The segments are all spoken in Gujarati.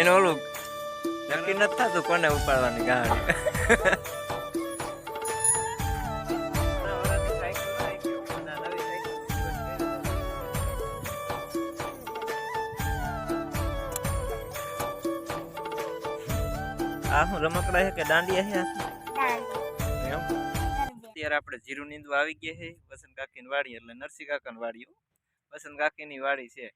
એનું ઓલું નક્કી નથી થતું કોને ઉપાડવાની ગાડી આ હું રમકડા છે કે દાંડિયા છે અત્યારે આપણે જીરું નીંદવા આવી ગયા છે. વસંત કાકીની વાડી એટલે નરસિંહ કાકાની વાડી. વસંત કાકીની વાડી છે.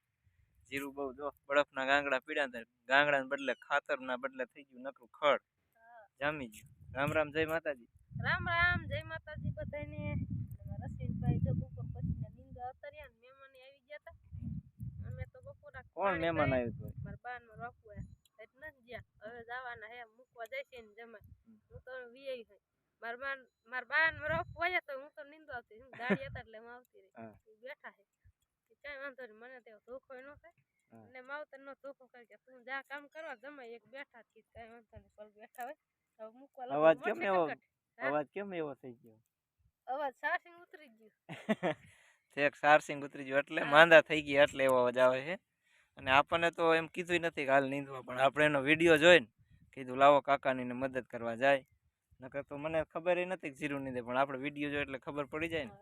જીરું બહુ જો બરફના ગાંગડા પીડ્યા હતા ગાંગડાને બદલે ખાતરના બદલે થઈ ગયું નકરું ખડ. જામી ગયું. રામ રામ જય માતાજી. રામ રામ જય માતાજી બધાને. રસીનભાઈ જો બપોર પછી નિંદા અતર્યા ને મહેમાન આવી ગયા હતા અમે તો બપોરા કોણ મહેમાન આવ્યું હતું? મારા બાનમાં રાખવું એટલે નથી ગયા. હવે જવાના હે મૂકવા જાય છે ને જમાય હું તો વીઆઈ હોય મારા બાન મારા બાન આવ્યા તો હું તો નિંદવા આવતી. હું ગાડી હતા એટલે હું આવતી રહી. હા. બેઠા છે. કઈ વાંધો નહીં મને તો ધોખો ન થાય. અને માવતર નો ધોખો કરી કે તું જા કામ કરવા જમાય એક બેઠા જ કીધું કઈ વાંધો નહીં પલ બેઠા હોય. હવે મૂકવા અવાજ કેમ એવો? અવાજ કેમ એવો થઈ ગયો? અવાજ સારસિંગ ઉતરી ગયો. છેક સારસિંગ ઉતરી ગયો એટલે માંદા થઈ ગયા એટલે એવો અવાજ આવે છે. અને આપણને તો એમ કીધું નથી કે હાલ નીંદવા પણ આપણે એનો વીડિયો જોઈને કીધું લાવો કાકાની મદદ કરવા જાય. નકર તો મને ખબર નથી કે જીરું નીંદે પણ આપણે વીડિયો જોઈએ એટલે ખબર પડી જાય ને.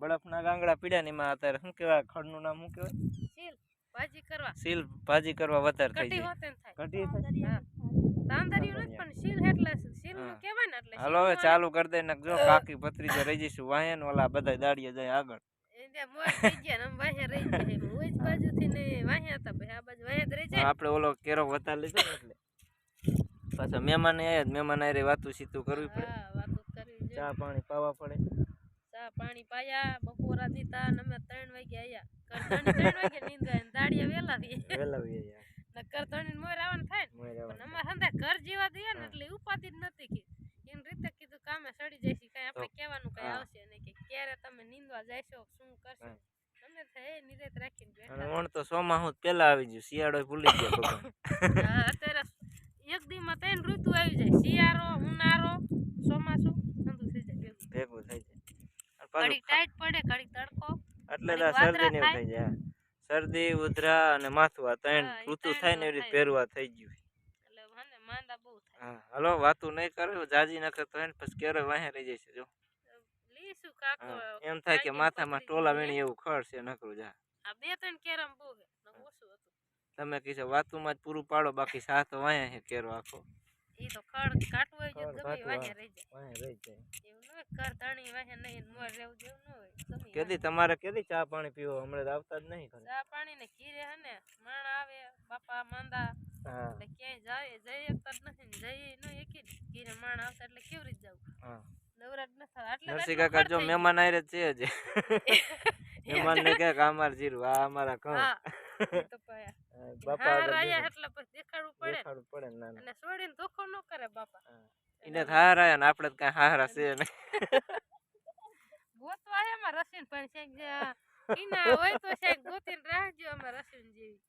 બળફના ગાંગડા પીડ્યા ને એમાં અત્યારે શું કહેવાય ખડનું નામ શું કહેવાય? સીલ ભાજી કરવા. સીલ ભાજી કરવા વધારે થઈ જાય. ને થાય. કઢી થાય? હા તાંદરિયું નથી પણ સીલ એટલે સીલનું કહેવાય ને એટલે હાલો હવે ચાલુ કરી દે ને જો કાકી ભત્રીજો રહી જઈશું. વાહે ઓલા બધા દાડીએ જાય આગળ. જ જ આપણે ઓલો કેરો વધારે લીધો એટલે. પાછા મહેમાન આવ્યા જ મહેમાન આયરે વાતું સીતું કરવી પડે. હા વાતો ચા પાણી પાવા પડે. ચા પાણી પાયા બપોરા ને અમે ત્રણ વાગે આયા. કરધણી ત્રણ વાગે નીંદવા દાડિયા વેલા વી વેલા વી ને કરધણી મોર આવવાનું થાય ને. પણ. અમારે હંધા ઘર જીવા દઈએ ને હા. એટલે ઉપાધિ જ નથી કીધું એની રીતે કીધું કામે સડી છે કાંઈ આપણે કહેવાનું કઈ આવશે નહીં કે ક્યારે તમે નીંદવા જાયશો શું કરશો. હા. તમે તો એ નિરેત રાખીને બેઠા. ઓણ તો સોમાહું જ પેલા આવી ગયું શિયાળો ભૂલી ગયા હા, અત્યારે એક દીમાં ત્રણ ઋતુ આવી જાય શિયાળો ઉનાળો ચોમાસું ઠંડુ થઈ જાય ભેગું. થઈ જાય. ઘડીક ટાઈટ પડે ઘડીક તડકો. એટલે તો શરદી ને થઈ જાય શરદી ઉધરા અને માથું આ ત્રણ ઋતુ થાય ને એવી રીતે પહેરવા થઈ ગયું. એટલે માંદા બહુ થાય. હા હલો વાતું નહીં કરે જાજી નખર તો એને પછી કેરો વાહે રહી જશે જો. એમ થાય કે માથામાં ટોલા વીણી એવું ખડ છે નકરું જા. આ બે ત્રણ કેરમ બહુ ઓછું હતું. તમે કીધું વાતુમાં જ પૂરું પાડો બાકી સાથ વાયા છે કેરો આખો. ઈ તો ખડ કાટવું હોય જો ગમે વાહે રહી જાય. વાહે રહી જાય. એવું ન હોય કર ધણી વાહે નહીં મોર રહેવું જેવું ન હોય ગમે કેદી તમારે કેદી ચા પાણી પીવો? હમણાં તો આવતા જ નહીં ચા પાણી ને ખીરે હે ને માણા આવે બાપા માંદા એટલે ક્યાંય જાય જઈ શકતા જ નથી ને જઈ ન એકી ઘીરે માણ આવતા એટલે કેવી રીતે જવું હા. નરસિંહ કાકા જો મહેમાન આયરે છે જ મહેમાન ને કે અમાર જીરું આ અમારા. હા, બાપા બેઠા. એટલે પછી દેખાડવું પડે. દેખાડવું પડે ને અને છોડીને ધોખો ન કરે બાપા. એને હાર ને આપણે તો કઈ હારા છે ને ગોતવા હે અમાર રસીન પણ છે કે ઈના હોય તો છે ગોતીને રાખજો અમાર રસીન જેવી.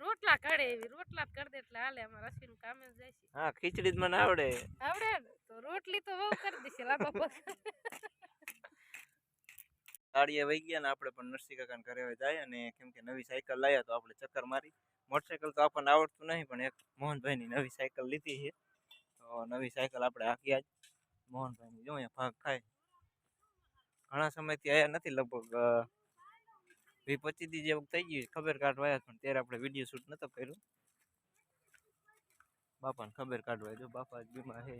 રોટલા ઘડે એવી રોટલા જ કરી દે એટલે હાલે અમારે અશ્વિન કામે જાય છે. હા ખીચડી જ મને આવડે. આવડે તો રોટલી તો બહુ કરી દેશે લાંબા પગ. ગાડીએ વહી ગયા ને આપણે પણ નરસિંહ કાકાને ઘરે જાય અને કેમ કે નવી સાયકલ લાવ્યા તો આપણે ચક્કર મારી. મોટરસાયકલ તો આપણને આવડતું નહીં પણ એક મોહનભાઈની નવી સાયકલ લીધી છે. તો નવી સાયકલ આપણે હાંકી આજ મોહનભાઈની જો અહીંયા ભાગ ખાય. ઘણા સમયથી આવ્યા નથી લગભગ અ, પચી દી જેવું થઈ ગયું ખબર કાઢવા પણ ત્યારે આપણે વીડિયો શૂટ નતો કર્યું. બાપાને ખબર કાઢવા જો બાપા જ બીમાર છે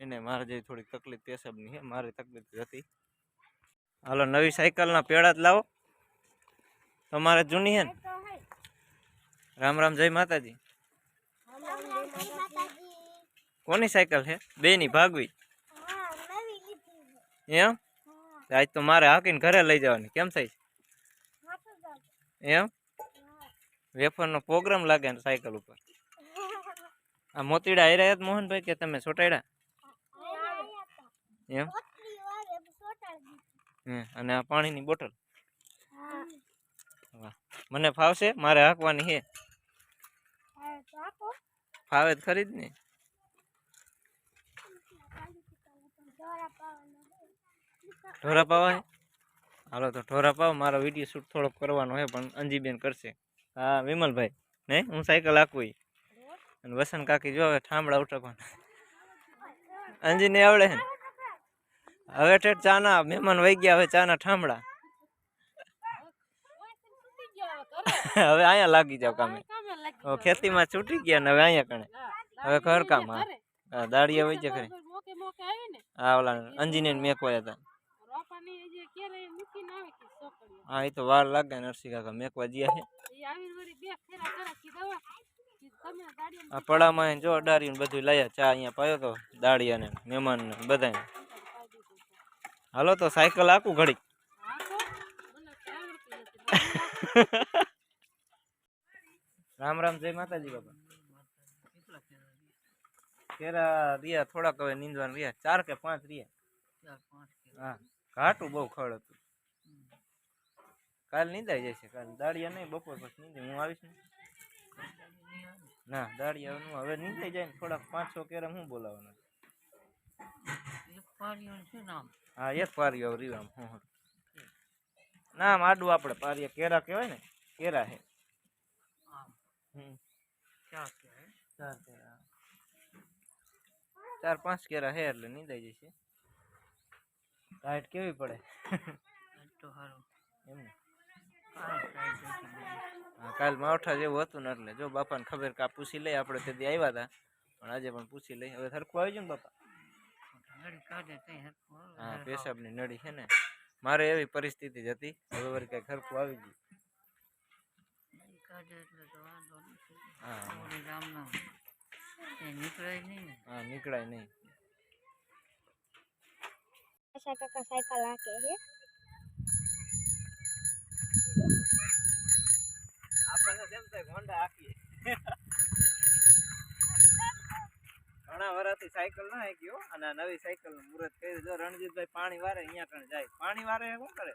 એને મારે જેવી થોડીક તકલીફ પેશાબની છે મારે તકલીફ હતી. હાલો નવી સાયકલના પેડા જ લાવો. તમારે જૂની છે ને? રામ રામ જય માતાજી. કોની સાયકલ છે? બેની ભાગવી? એમ? આજ તો મારે હાકીને ઘરે લઈ જવાની કેમ થાય છે? એમ? વેફરનો પ્રોગ્રામ લાગે ને સાયકલ ઉપર. આ મોતીડા હાર્યા મોહનભાઈ કે તમે ચોટાડ્યા એમ? અને આ પાણીની બોટલ? મને ફાવશે? મારે હાંકવાની છે ફાવે જ ખરી જ ને. ઢોરા પાવા હાલો, તો ઢોરા પાવ, મારો વીડિયો શૂટ થોડોક કરવાનો છે, પણ અંજીબેન કરશે. હા, વિમલભાઈ નહીં હું સાયકલ હાંકવી. અને વસંત કાકી જો હવે ઠામડા ઉઠકવાના અંજીને આવડે છે હવે ઠેઠ ચાના મહેમાન વહી ગયા હવે ચાના ઠામડા હવે અહીંયા લાગી જાવ કામે. ખેતીમાં છૂટી ગયા ને, હવે અહીંયા કણે. હવે ઘર કામ હા દાળીએ વહી જાય ખરી હા, ઓલા અંજીને મેકવાયા હતા રોપાની જે ક્યારે મૂકીને આવે કે ચોકડીઓ હા એ તો વાર લાગે નરસિંહ કાકા મેકવા જ્યાં છે આ પડામાં જો અડારીને બધું લાયા ચા અહીંયા પાયો તો દાળિયાને મહેમાન ને બધાને. હાલો તો સાયકલ આખું ઘડી રામ રામ જય માતાજી બાપા. કેરા રિયા થોડાક હવે નીંદવાનું રહ્યા ચાર કે પાંચ રહ્યા? હા ઘાટું બહુ ખડ હતું. કાલ નીંદાઈ જશે કાલ દાળિયા નહીં બપોર પછી નીંદે હું આવીશ ને? ના દાળિયાનું હવે નીંદાઈ જાય ને થોડાક પાંચ છ. કેરા હું બોલાવવાના હા એક પારિયો રીવામ હું નામ આડું આપણે પારિયા કેરા કહેવાય ને? કેરા હે. ચાર પાંચ કેરા હે એટલે નીંદાઈ જશે ટાઈટ કેવી પડે? એમ ને. કાલ માવઠા જેવું હતું ને એટલે જો બાપાને ખબર કે આ પૂછી લઈ આપણે તેથી આવ્યા હતા પણ આજે પણ પૂછી લઈ હવે સરખું આવી ગયું ને બાપા? હા, પેશાબની નળી છે ને. મારે એવી પરિસ્થિતિ જ હતી. હવે વળી કઈ ખરખું આવી ગયું. હા. હા, નીકળાય નહીં. આશા કાકા સાયકલ હાકે છે ઘણા વરાથી સાયકલ ના ગયો અને નવી સાયકલનું મુહૂર્ત કર્યું. જો રણજીતભાઈ પાણી વારે, અહીંયા કણ જાય. પાણી વારે શું કરે?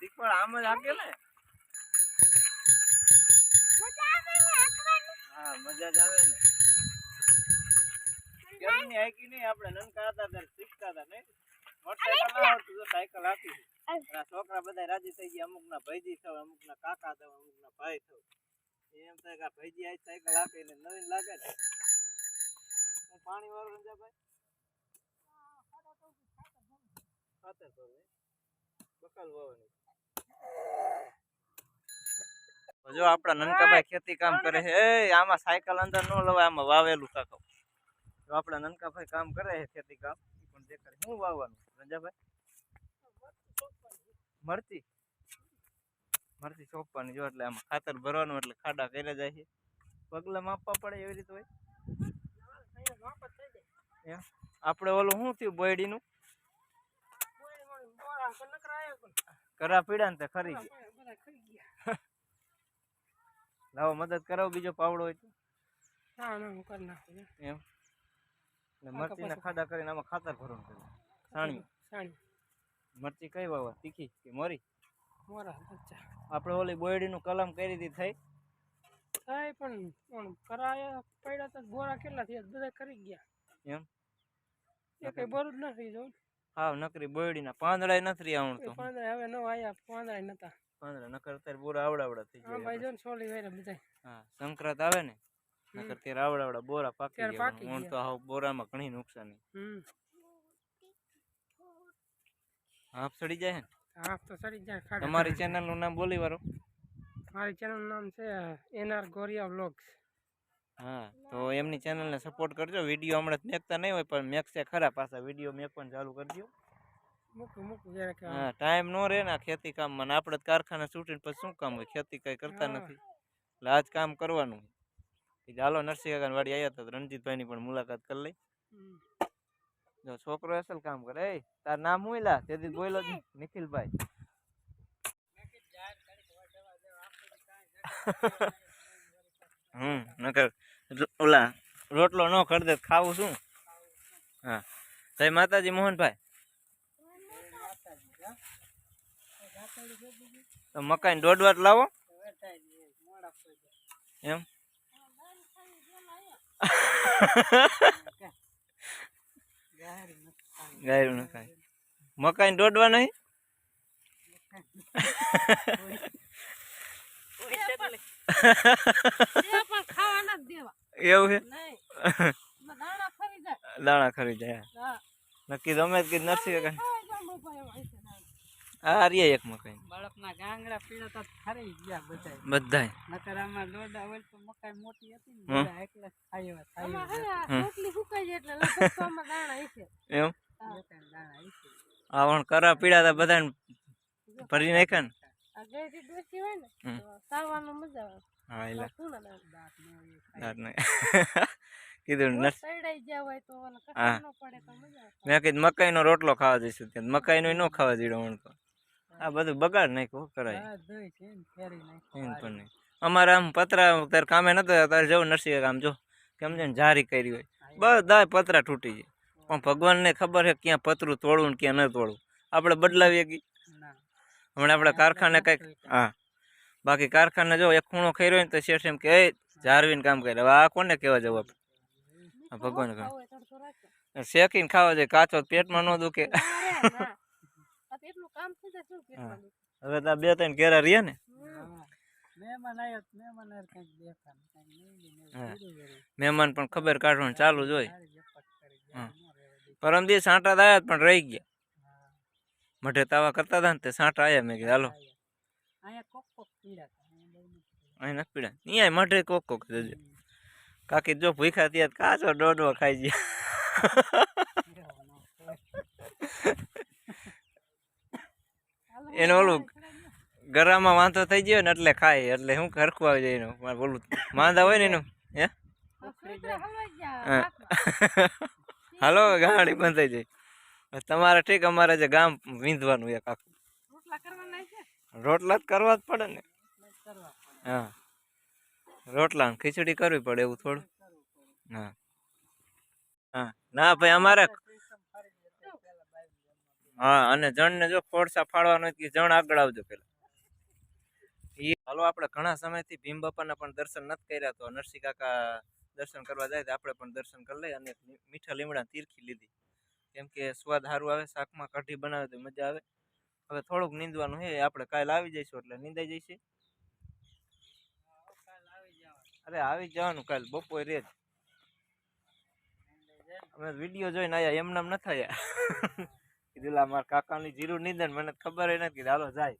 શીખવાડ, આમ જ આપે ને? હા, મજા જ આવે ને. કેમની હાકી નહીં? આપણે નનકા હતા ત્યારે શીખતા હતા નહીં મોટરસાયકલ ના આવડતું તો સાયકલ હાકી અને આ છોકરા બધા રાજી થઈ ગયા અમુક ના ભાઈજી થયો અમુક ના કાકા થયો અમુક ના ભાઈ થયો. એમ થાય કે આ ભાઈજી આ સાયકલ આપે એટલે નવીન લાગે ને હું પાણી વાળું રંજાભાઈ ખાતર તો હવે બકાલ વાવવાની. તો જો આપણા નનકાભાઈ ખેતી કામ કરે છે. એ આમાં સાયકલ અંદર ન લવાય આમાં વાવેલું કાકો. જો આપણા નનકાભાઈ કામ કરે છે ખેતી કામ ઈ પણ દેખાડે. શું વાવવાનું? રંજાભાઈ? મરચી? મરચી સોંપવાની જો એટલે આમાં ખાતર ભરવાનું એટલે ખાડા કર્યા જાય છે. પગલા માપવા પડે એવી રીતે હોય. આપણે ઓલું શું થયું બોયડીનું? કરા પીડા ને તે ખરી ગયા. લાવો મદદ કરાવો, બીજો પાવડો હોય તો. ને ખાડા કરીને આમાં ખાતર ભરવાનું કરે સાણિયું. મરચી કઈ વાવવા? તીખી કે મોરી? આપણે ઓલી બોયડીનું કલમ કરી દી થઈ. થાય પણ કરાયા પડ્યા તો ગોરા કેટલા થયા? બધા કરી ગયા. એમ? એ કઈ બરું જ નથી જોઉં હાવ નકરી બોયડીના પાંદડાય નથી રહ્યા તો. પાંદડા હવે ન આયા પાંદડા નતા. પાંદડા નકર અત્યારે બોરા આવડાવડા થઈ ગયા ભાઈ જો સોલી વેરે બધા હા સંક્રાંત આવે ને? નકર ત્યારે આવડાવડા બોરા પાકી ગયા હું તો બોરામાં ઘણી નુકસાની. હમ. હાફ સડી જાય ને? તો સડી જાય ખાડા તમારી ચેનલનું નામ બોલી વારો. મારી ચેનલનું નામ છે એનઆર ગોરિયા વ્લોગ્સ. હા તો એમની ચેનલને સપોર્ટ કરજો. વીડિયો હમણાં મેકતા નહીં હોય પણ મેકશે ખરા પાછા. વીડિયો પણ ચાલુ કરજો. મૂકું મૂકું કે હા ટાઈમ નો રહે ને ખેતી કામમાં માં આપણે કારખાને છૂટીને પછી શું કામ હોય? ખેતી કઈ કરતા નથી. એટલે આજ કામ કરવાનું. ચાલો નરસિંહ કાકાની વાડી આવ્યા હતા રણજીતભાઈની પણ મુલાકાત કરી લઈ. જો છોકરો અસલ કામ કરે. એ તાર નામ હું લા તેથી બોલો નિખિલભાઈ. હમ નકર ઓલા રોટલો ન કરી દે ખાવું શું? હા. જય માતાજી મોહનભાઈ. તો મકાઈ દોઢ વાર લાવો. એમ? ગાયરું નખાય મકાઈ દોડવા નહીં? એવું છે? દાણા ખરી જાય. નક્કી તમે જ કીધું નરસિંહ કાકા ખાવા જાવ બપોરે એવા હશે દાણા. આ એક મકાઈ બાળકના ગાંગડા પીળા તો ખરી ગયા બધા બધાય નકર આમાં દોડા હોય તો મકાઈ મોટી હતી ને બધા એકલા ખાઈ એવા ખાઈ. ને. રોટલી સુકાઈ જાય એટલે લગભગ દાણા હશે એમ. દાણા હશે. આ વણ કરા પીડા તા બધાને ભરી નાખ્યા ને આ ગળથી દોસ્તી હોય ને. તો સાવવાનું મજા આવે હા એટલે. દાંત ન કીધું રોજ નર સડાઈ ગયા હોય તો ઓલા હા. કઠણ ન પડે તો મજા આવે મેં કીધું મકાઈનો રોટલો ખાવા જઈશું મકાઈ મકાઈનો ન ખાવા દીધો વણ તો આ બધું બગાડ નાખ્યું કરાય. પણ નહીં. અમારે આમ પતરા તારે કામે નતો તારે જવું નરસિંહ કામ જો. કેમ છે જારી કરી હોય. બધા પતરા તૂટી જાય. પણ ભગવાનને ખબર છે ક્યાં પતરું તોડવું ને ક્યાં ન તોડવું. આપણે બદલાવીએ કે. હમણાં આપણે કારખાને કંઈક હા. બાકી કારખાને જો એક ખૂણો ખાઈ રહ્યો ને તો શેઠ એમ કે એ જારવીને કામ કરે હવે આ કોને કહેવા જવું આપણે? ભગવાન કામ. શેકીને ખાવા જાય કાચો પેટમાં ન દુખે. કામ થઈ જાય શું પેટમાં હવે તો આ બે ત્રણ કેરા રહ્યા ને? હા. મહેમાન પણ ખબર કાઢવાનું ચાલુ જ હોય. પરમ દિવસ સાંટા જ પણ રહી ગયા. મઢે તાવા કરતા હતા ને તે સાંટા આવ્યા મેં કીધું હાલો. અહીંયા કોક કોક પીડા અહીંયા બહુ નથી પીડા. અહીં નથી પીડા. અહીંયા મઢે કોક કોક જજો કાકી જો ભૂખા ત્યાં કાચો દોડવો ખાઈ ગયા. એનું ઓલું ગરામાં વાંધો થઈ ગયો ને એટલે ખાય, એટલે શું હરખું આવી જાય એનું બોલું માંદા હોય ને એનું? હે. હાલો, ગાડી બંધ થઈ જાય. તમારે ઠીક, અમારે જે ગામ વીંધવાનું એક આખું. રોટલા જ કરવા જ પડે ને. હા. રોટલા ખીચડી કરવી પડે એવું થોડું. હા. હા. ના ભાઈ, અમારે હા, અને જણને જો ફોડસા ફાળવાનો હોય કે જણ આગળ આવજો પેલા હાલો, આપણે ઘણા સમયથી ભીમ બાપાના પણ દર્શન નથી કર્યા તો નરસિંહ કાકા દર્શન કરવા જાય તો આપણે પણ દર્શન કરી લઈએ અને મીઠા લીમડા તીરખી લીધી. કેમ કે સ્વાદ સારું આવે, શાકમાં કઢી બનાવે તો મજા આવે. હવે થોડુંક નીંદવાનું છે આપણે કાલ આવી જઈશું એટલે નીંદાઈ જઈશું. અરે આવી જવાનું કાલ, બપોરે રે અમે વીડિયો જોઈને આયા, એમનામ ન થયા કીધું મારા કાકાની જીરું નીંદન મને ખબર નથી. કીધું હાલો જાય.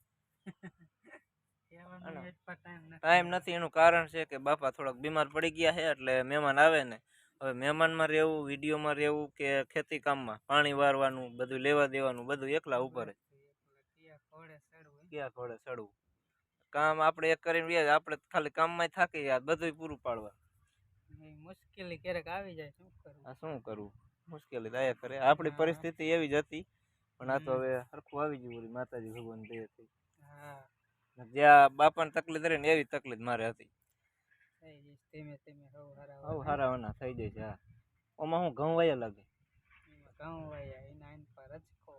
ટાઈમ નથી. એનું કારણ છે કે બાપા થોડાક બીમાર પડી ગયા છે એટલે મહેમાન આવે ને. હવે મહેમાનમાં રહેવું વિડીયોમાં રહેવું કે ખેતી કામમાં પાણી વારવાનું બધું લેવા દેવાનું બધું એકલા ઉપર ક્યાં ઘોડે ચડવું કામ આપણે એક કરીને વ્યાજ આપણે ખાલી કામમાં થાકી ગયા બધું પૂરું પાડવા. મુશ્કેલી ક્યારેક આવી જાય શું કરવું આ શું કરવું મુશ્કેલી દયા કરે. આપણી પરિસ્થિતિ એવી જ હતી. પણ આ તો હવે સરખું આવી ગયું વળી માતાજી ભગવાન દયાથી. હા. જ્યાં બાપાને તકલીફ રહે ને એવી તકલીફ મારે હતી. ધીમે ધીમે હવ હારા આવું થઈ જાય છે હા. ઓમાં હું ઘઉં વાયા લાગે. ઘઉં વાયા એના એન પર જ ખો.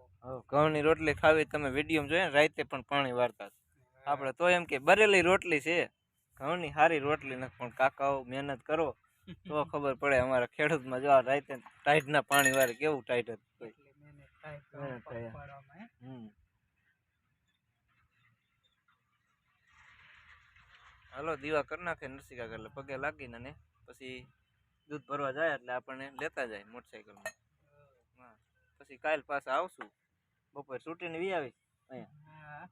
ઘઉંની રોટલી ખાવી તમે વીડિયો જોયે ને રાતે પણ પાણી વારતા આપણે તો એમ કે બરેલી રોટલી છે ઘઉંની સારી રોટલી નથી પણ કાકાઓ મહેનત કરો તો ખબર પડે અમારા ખેડૂતમાં જો આ રાતે ટાઈટના પાણી વારે કેવું ટાઈટ હતું હાલો દીવા કરી નાખે નરસિંહ કાકા એટલે પગે લાગીને ને પછી દૂધ ભરવા જાય એટલે આપણને લેતા જાય મોટરસાઇકલમાં પછી કાલ પાછા આવશું. બપોર છૂટીને વી આવીશ અહીંયા.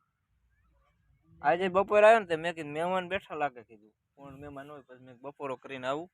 આજે બપોર આવ્યો ને તે મેં કીધું મહેમાન બેઠા લાગે કીધું. કોણ મહેમાન હોય પછી મેં બપોરો કરીને આવું.